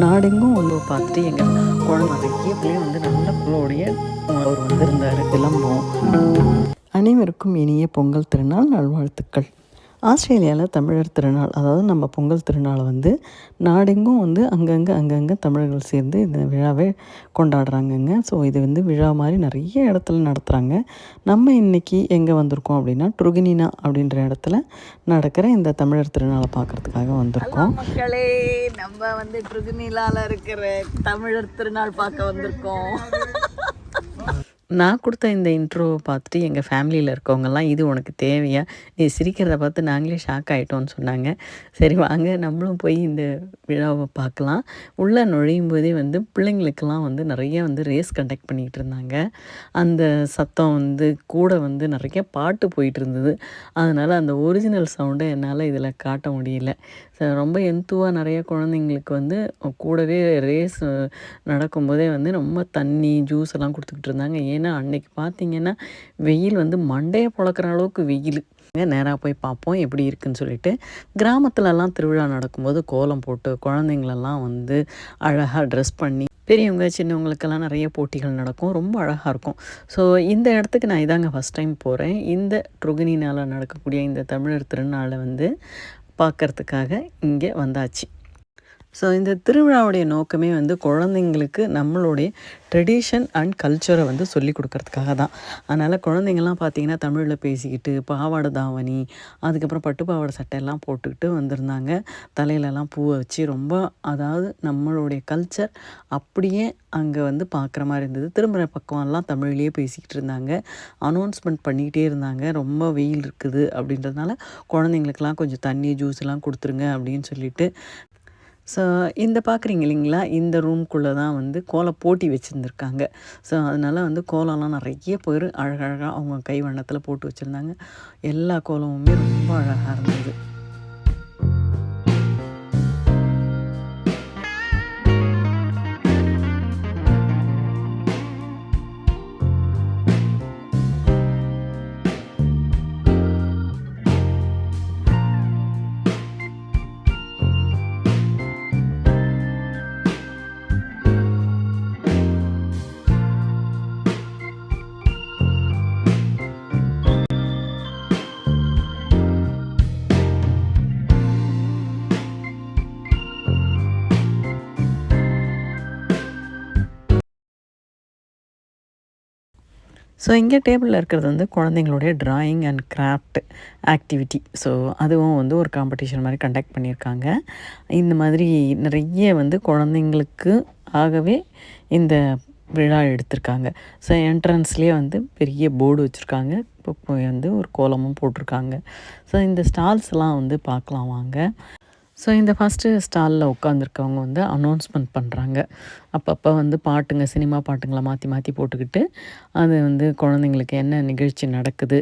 நாடெங்கும் வந்து பார்த்துட்டு எங்கள் குழந்தை நிறைய பிள்ளைங்க வந்து நல்ல பிள்ளையோடைய அவர் வந்திருந்தார் விளம்பம் அனைவருக்கும் இனிய பொங்கல் திருநாள் நல்வாழ்த்துக்கள். ஆஸ்திரேலியாவில் தமிழர் திருநாள் அதாவது நம்ம பொங்கல் திருநாளை வந்து நாடெங்கும் வந்து அங்கங்கே அங்கங்கே தமிழர்கள் சேர்ந்து இந்த விழாவை கொண்டாடுறாங்கங்க. ஸோ இது வந்து விழா மாதிரி நிறைய இடத்துல நடத்துகிறாங்க நம்ம இன்றைக்கி எங்கே வந்திருக்கோம் அப்படின்னா ட்ருகினினா அப்படின்ற இடத்துல நடக்கிற இந்த தமிழர் திருநாளை பார்க்குறதுக்காக வந்திருக்கோம். மக்களே நம்ம வந்து ட்ருகுனிலால இருக்கிற தமிழர் திருநாள் பார்க்க வந்திருக்கோம். நான் கொடுத்த இந்த இன்ட்ரோவை பார்த்துட்டு எங்கள் ஃபேமிலியில் இருக்கவங்கெல்லாம் இது உனக்கு தேவையா? நீ சிரிக்கிறத பார்த்து நாங்களே ஷாக் ஆகிட்டோம்னு சொன்னாங்க. சரி வாங்க. நம்மளும் போய் இந்த விழாவை பார்க்கலாம். உள்ளே நுழையும் போதே வந்து பிள்ளைங்களுக்கெல்லாம் வந்து நிறைய வந்து ரேஸ் கண்டக்ட் பண்ணிகிட்டு இருந்தாங்க. அந்த சத்தம் வந்து கூட வந்து நிறைய பாட்டு போயிட்டு இருந்தது. அதனால் அந்த ஒரிஜினல் சவுண்டை என்னால் இதில் காட்ட முடியல. ரொம்ப எந்துவாக நிறைய குழந்தைங்களுக்கு வந்து கூடவே ரேஸ் நடக்கும்போதே வந்து ரொம்ப தண்ணி ஜூஸ் எல்லாம் கொடுத்துக்கிட்டு இருந்தாங்க. ஏன்னா அன்னைக்கு பார்த்தீங்கன்னா வெயில் வந்து மண்டையை பொழக்கிற அளவுக்கு வெயில். நேராக போய் பார்ப்போம் எப்படி இருக்குன்னு சொல்லிட்டு கிராமத்துலலாம் திருவிழா நடக்கும்போது கோலம் போட்டு குழந்தைங்களெல்லாம் வந்து அழகாக ட்ரெஸ் பண்ணி பெரியவங்க சின்னவங்களுக்கெல்லாம் நிறைய போட்டிகள் நடக்கும். ரொம்ப அழகாக இருக்கும். ஸோ இந்த இடத்துக்கு நான் இதாங்க ஃபஸ்ட் டைம் போகிறேன் இந்த ட்ருகினினால் நடக்கக்கூடிய இந்த தமிழர் திருநாளை வந்து பார்க்கறதுக்காக இங்கே வந்தாச்சு. ஸோ இந்த திருவிழாவுடைய நோக்கமே வந்து குழந்தைங்களுக்கு நம்மளுடைய ட்ரெடிஷன் அண்ட் கல்ச்சரை வந்து சொல்லி கொடுக்கறதுக்காக தான். அதனால் குழந்தைங்கள்லாம் பார்த்திங்கன்னா தமிழில் பேசிக்கிட்டு பாவாடை தாவணி அதுக்கப்புறம் பட்டு பாவாடை சட்டையெல்லாம் போட்டுக்கிட்டு வந்திருந்தாங்க. தலையிலலாம் பூவை வச்சு ரொம்ப அதாவது நம்மளுடைய கல்ச்சர் அப்படியே அங்கே வந்து பார்க்குற மாதிரி இருந்தது. திரும்புகிற பக்கம்லாம் தமிழ்லேயே பேசிக்கிட்டு இருந்தாங்க. அனௌன்ஸ்மெண்ட் பண்ணிக்கிட்டே இருந்தாங்க. ரொம்ப வெயில் இருக்குது அப்படின்றதுனால குழந்தைங்களுக்கெல்லாம் கொஞ்சம் தண்ணி ஜூஸ்லாம் கொடுத்துருங்க அப்படின்னு சொல்லிட்டு ஸோ இந்த பார்க்குறீங்க இல்லைங்களா? இந்த ரூம்குள்ளே தான் வந்து கோலம் போட்டி வச்சுருந்துருக்காங்க. ஸோ அதனால் வந்து கோலம்லாம் நிறைய பேர் அழகழகாக அவங்க கை வண்ணத்தில் போட்டு வச்சுருந்தாங்க. எல்லா கோலமுமே ரொம்ப அழகாக இருந்தது. ஸோ இங்கே டேபிளில் இருக்கிறது வந்து குழந்தைங்களுடைய drawing and craft activity so அதுவும் வந்து ஒரு காம்படிஷன் மாதிரி கண்டக்ட் பண்ணியிருக்காங்க. இந்த மாதிரி நிறைய வந்து குழந்தைங்களுக்கு ஆகவே இந்த விழா எடுத்திருக்காங்க. ஸோ என்ட்ரன்ஸ்லேயே வந்து பெரிய போர்டு வச்சுருக்காங்க. இப்போ போய் வந்து ஒரு கோலமும் போட்டிருக்காங்க. ஸோ இந்த ஸ்டால்ஸ்லாம் வந்து பார்க்கலாம் வாங்க. ஸோ இந்த ஃபஸ்ட்டு ஸ்டாலில் உட்காந்துருக்கவங்க வந்து அனௌன்ஸ்மெண்ட் பண்ணுறாங்க அப்பப்போ வந்து பாட்டுங்க சினிமா பாட்டுங்களை மாற்றி மாற்றி போட்டுக்கிட்டு அது வந்து குழந்தைங்களுக்கு என்ன நிகழ்ச்சி நடக்குது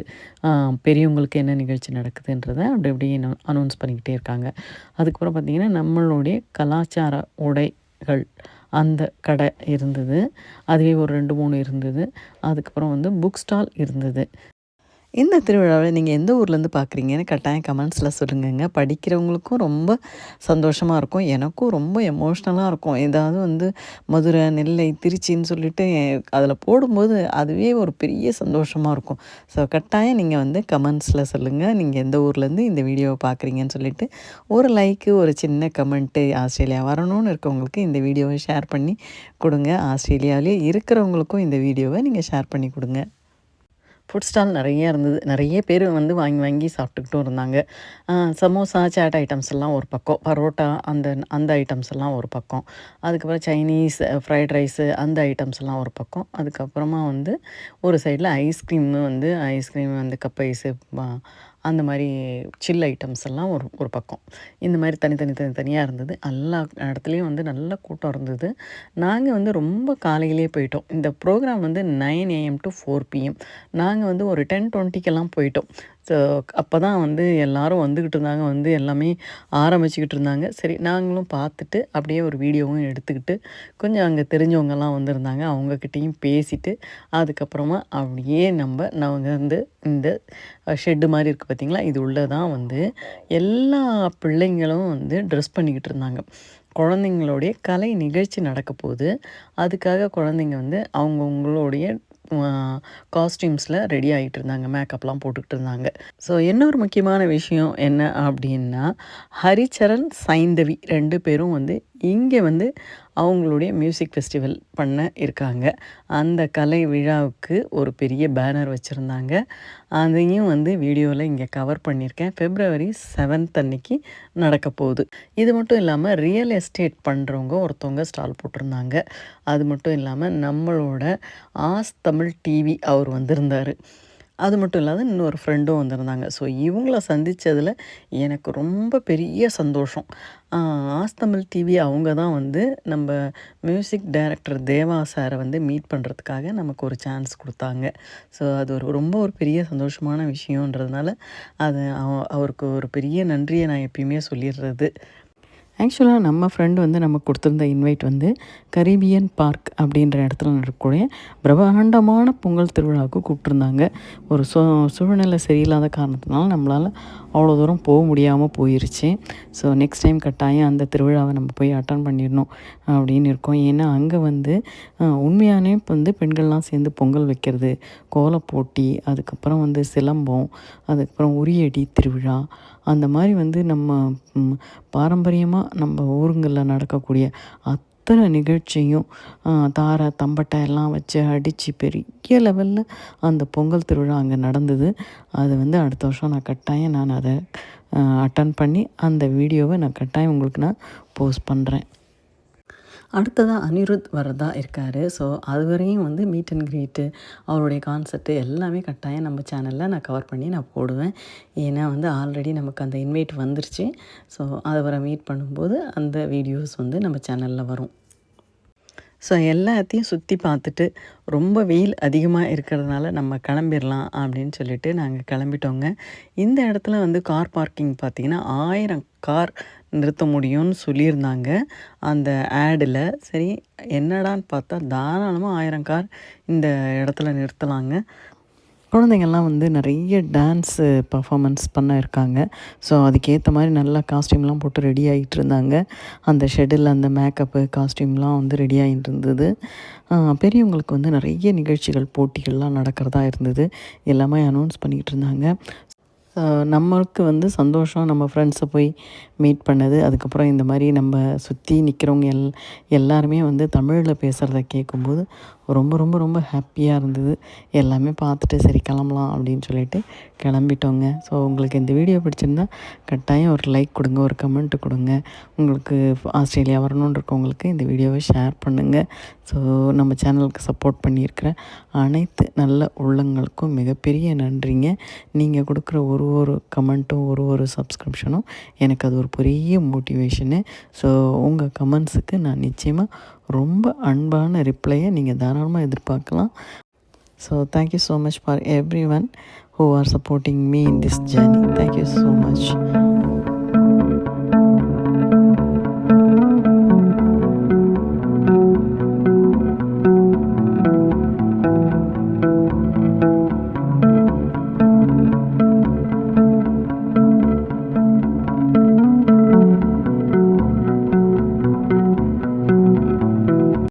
பெரியவங்களுக்கு என்ன நிகழ்ச்சி நடக்குதுன்றதை அப்படி இப்படி அனௌன்ஸ் பண்ணிக்கிட்டே இருக்காங்க. அதுக்கப்புறம் பார்த்திங்கன்னா நம்மளுடைய கலாச்சார உடைகள் அந்த கடை இருந்தது. அதுவே ஒரு ரெண்டு மூணு இருந்தது. அதுக்கப்புறம் வந்து புக் ஸ்டால் இருந்தது. இந்த திருவிழாவை நீங்கள் எந்த ஊர்லேருந்து பார்க்குறீங்கன்னு கட்டாயம் கமெண்ட்ஸில் சொல்லுங்கங்க. படிக்கிறவங்களுக்கும் ரொம்ப சந்தோஷமாக இருக்கும். எனக்கும் ரொம்ப எமோஷ்னலாக இருக்கும். ஏதாவது வந்து மதுரை நெல்லை திருச்சின்னு சொல்லிட்டு அதில் போடும்போது அதுவே ஒரு பெரிய சந்தோஷமாக இருக்கும். ஸோ கட்டாயம் நீங்கள் வந்து கமெண்ட்ஸில் சொல்லுங்கள் நீங்கள் எந்த ஊர்லேருந்து இந்த வீடியோவை பார்க்குறீங்கன்னு சொல்லிட்டு ஒரு லைக்கு ஒரு சின்ன கமெண்ட்டு ஆஸ்திரேலியா வரணும்னு இருக்கவங்களுக்கு இந்த வீடியோவை ஷேர் பண்ணி கொடுங்க. ஆஸ்திரேலியாவிலே இருக்கிறவங்களுக்கும் இந்த வீடியோவை நீங்கள் ஷேர் பண்ணி கொடுங்க. ஃபுட் ஸ்டால் நிறைய இருந்தது. நிறைய பேர் வந்து வாங்கி வாங்கி சாப்பிட்டுக்கிட்டும் இருந்தாங்க. சமோசா சாட் ஐட்டம்ஸ் எல்லாம் ஒரு பக்கம். பரோட்டா அந்த அந்த ஐட்டம்ஸ் எல்லாம் ஒரு பக்கம். அதுக்கப்புறம் சைனீஸ் ஃப்ரைட் ரைஸு அந்த ஐட்டம்ஸ் எல்லாம் ஒரு பக்கம். அதுக்கப்புறமா வந்து ஒரு சைடில் ஐஸ்கிரீம் வந்து ஐஸ்கிரீம் வந்து கப் ஐஸு அந்த மாதிரி சில் ஐட்டம்ஸ் எல்லாம் ஒரு ஒரு பக்கம். இந்த மாதிரி தனித்தனி தனித்தனியாக இருந்தது. எல்லா இடத்துலையும் வந்து நல்ல கூட்டம் இருந்தது. நாங்கள் வந்து ரொம்ப காலையிலேயே போயிட்டோம். இந்த ப்ரோக்ராம் வந்து nine AM to four PM நாங்கள் வந்து ஒரு டென் டுவெண்ட்டிக்கெல்லாம் போயிட்டோம். ஸோ அப்போ தான் வந்து எல்லோரும் வந்துக்கிட்டு இருந்தாங்க. வந்து எல்லாமே ஆரம்பிச்சுக்கிட்டு இருந்தாங்க. சரி நாங்களும் பார்த்துட்டு அப்படியே ஒரு வீடியோவும் எடுத்துக்கிட்டு கொஞ்சம் அங்கே தெரிஞ்சவங்கெல்லாம் வந்திருந்தாங்க. அவங்கக்கிட்டேயும் பேசிட்டு அதுக்கப்புறமா அப்படியே நம்ம நாங்கள் வந்து இந்த ஷெட்டு மாதிரி இருக்குது பார்த்தீங்களா? இது உள்ளே தான் வந்து எல்லா பிள்ளைங்களும் வந்து ட்ரெஸ் பண்ணிக்கிட்டு இருந்தாங்க. குழந்தைங்களுடைய கலை நிகழ்ச்சி நடக்க போகுது அதுக்காக குழந்தைங்க வந்து அவங்கவுங்களுடைய காஸ்டியூம்ஸில் ரெடி ஆகிட்டு இருந்தாங்க மேக்கப்லாம் போட்டுக்கிட்டு இருந்தாங்க ஸோ இன்னொரு முக்கியமான விஷயம்? என்ன அப்படின்னா ஹரிச்சரன் சைந்தவி ரெண்டு பேரும் வந்து இங்கே வந்து அவங்களுடைய மியூசிக் ஃபெஸ்டிவல் பண்ண இருக்காங்க. அந்த கலை விழாவுக்கு ஒரு பெரிய பேனர் வச்சுருந்தாங்க. அதையும் வந்து வீடியோவில் இங்கே கவர் பண்ணியிருக்கேன். ஃபெப்ரவரி செவன்த் அன்னைக்கு நடக்க போகுது. இது மட்டும் இல்லாமல் ரியல் எஸ்டேட் பண்ணுறவங்க ஒருத்தவங்க ஸ்டால் போட்டிருந்தாங்க. அது மட்டும் இல்லாமல் நம்மளோட ஆஸ் தமிழ் டிவி அவர் வந்திருந்தார். அது மட்டும் இல்லாத இன்னொரு ஃப்ரெண்டும் வந்திருந்தாங்க. ஸோ இவங்கள சந்தித்ததில் எனக்கு ரொம்ப பெரிய சந்தோஷம். ஆஸ்தமிழ் டிவி அவங்க தான் வந்து நம்ம மியூசிக் டைரக்டர் தேவா சாரை வந்து மீட் பண்ணுறதுக்காக நமக்கு ஒரு சான்ஸ் கொடுத்தாங்க. ஸோ அது ஒரு ரொம்ப ஒரு பெரிய சந்தோஷமான விஷயன்றதுனால அது அவ- அவருக்கு ஒரு பெரிய நன்றியை நான் எப்பயுமே சொல்லிடுறது. ஆக்சுவலாக நம்ம ஃப்ரெண்டு வந்து நமக்கு கொடுத்துருந்த இன்வைட் வந்து கரீபியன் பார்க் அப்படின்ற இடத்துல நடக்கக்கூடிய பிரம்மாண்டமான பொங்கல் திருவிழாவுக்கு கூப்பிட்ருந்தாங்க ஒரு சு சூழ்நிலை சரியில்லாத காரணத்தினால நம்மளால் அவ்வளோ தூரம் போக முடியாமல் போயிருச்சு. ஸோ நெக்ஸ்ட் டைம் கட்டாயம் அந்த திருவிழாவை நம்ம போய் அட்டன் பண்ணிடணும் அப்படின்னு இருக்கோம். ஏன்னா அங்கே வந்து உண்மையானே வந்து பெண்கள்லாம் சேர்ந்து பொங்கல் வைக்கிறது கோலப்போட்டி அதுக்கப்புறம் வந்து சிலம்பம் அதுக்கப்புறம் உரியடி திருவிழா அந்த மாதிரி வந்து நம்ம பாரம்பரியமாக நம்ம ஊருங்களில் நடக்கக்கூடிய அத்தனை நிகழ்ச்சியும் தாரை தம்பட்டை எல்லாம் வச்சு அடித்து பெரிய லெவலில் அந்த பொங்கல் திருவிழா அங்கே நடந்தது. அது வந்து அடுத்த வருஷம் நான் கட்டாயம் நான் அதை அட்டன் பண்ணி அந்த வீடியோவை நான் கட்டாயம் உங்களுக்கு நான் போஸ்ட் பண்ணுறேன் அடுத்ததாக அனிருத் வரதா இருக்கார். ஸோ அது வரையும் வந்து மீட் அண்ட் க்ரீட்டு அவருடைய கான்செப்ட்டு எல்லாமே கட்டாயம் நம்ம சேனலில் நான் கவர் பண்ணி நான் போடுவேன். ஏன்னா வந்து ஆல்ரெடி நமக்கு அந்த இன்வைட் வந்துருச்சு. ஸோ அவரை மீட் பண்ணும்போது அந்த வீடியோஸ் வந்து நம்ம சேனலில் வரும். ஸோ எல்லாத்தையும் சுற்றி பார்த்துட்டு ரொம்ப வெயில் அதிகமாக இருக்கிறதுனால நம்ம கிளம்பிடலாம் அப்படின்னு சொல்லிட்டு நாங்கள் கிளம்பிட்டோங்க. இந்த இடத்துல வந்து கார் பார்க்கிங் பார்த்திங்கன்னா ஆயிரம் கார் நிறுத்த முடியும்னு சொல்லியிருந்தாங்க. அந்த ஆடில் சரி என்னடான்னு பார்த்தா தாராளமாக ஆயிரம் கார் இந்த இடத்துல நிறுத்தலாங்க. குழந்தைங்கள்லாம் வந்து நிறைய டான்ஸு பர்ஃபாமன்ஸ் பண்ண இருக்காங்க. ஸோ அதுக்கேற்ற மாதிரி நல்லா காஸ்டியூம்லாம் போட்டு ரெடி ஆகிட்டு இருந்தாங்க. அந்த ஷெடில் அந்த மேக்கப்பு காஸ்டியூம்லாம் வந்து ரெடி ஆகிட்டு இருந்தது. பெரியவங்களுக்கு வந்து நிறைய நிகழ்ச்சிகள் போட்டிகள்லாம் நடக்கிறதா இருந்தது. எல்லாமே அனௌன்ஸ் பண்ணிகிட்டு இருந்தாங்க. நம்மளுக்கு வந்து சந்தோஷம் நம்ம ஃப்ரெண்ட்ஸை போய் மீட் பண்ணது. அதுக்கப்புறம் இந்த மாதிரி நம்ம சுற்றி நிற்கிறவங்க எல் எல்லாருமே வந்து தமிழில் பேசுகிறத கேட்கும்போது ரொம்ப ரொம்ப ரொம்ப ஹாப்பியாக இருந்தது. எல்லாமே பார்த்துட்டு சரி கிளம்பலாம் அப்படின்னு சொல்லிட்டு கிளம்பிட்டோங்க. ஸோ உங்களுக்கு இந்த வீடியோ பிடிச்சிருந்தா கட்டாயம் ஒரு லைக் கொடுங்க ஒரு கமெண்ட் கொடுங்க. உங்களுக்கு ஆஸ்திரேலியா வரணுன்னு இருக்கவங்களுக்கு இந்த வீடியோவை ஷேர் பண்ணுங்கள் ஸோ நம்ம சேனலுக்கு சப்போர்ட் பண்ணியிருக்கிற அனைத்து நல்ல உள்ளங்களுக்கும் மிகப்பெரிய நன்றிங்க. நீங்கள் கொடுக்குற ஒரு ஒரு கமெண்ட்டும் ஒரு ஒரு சப்ஸ்கிரிப்ஷனும் எனக்கு அது ஒரு பெரிய மோட்டிவேஷனு ஸோ உங்கள் கமெண்ட்ஸுக்கு நான் நிச்சயமாக ரொம்ப அன்பான ரிப்ளையை நீங்கள் தாராளமாக எதிர்பார்க்கலாம். So thank you so much for everyone who are supporting me in this journey thank you so much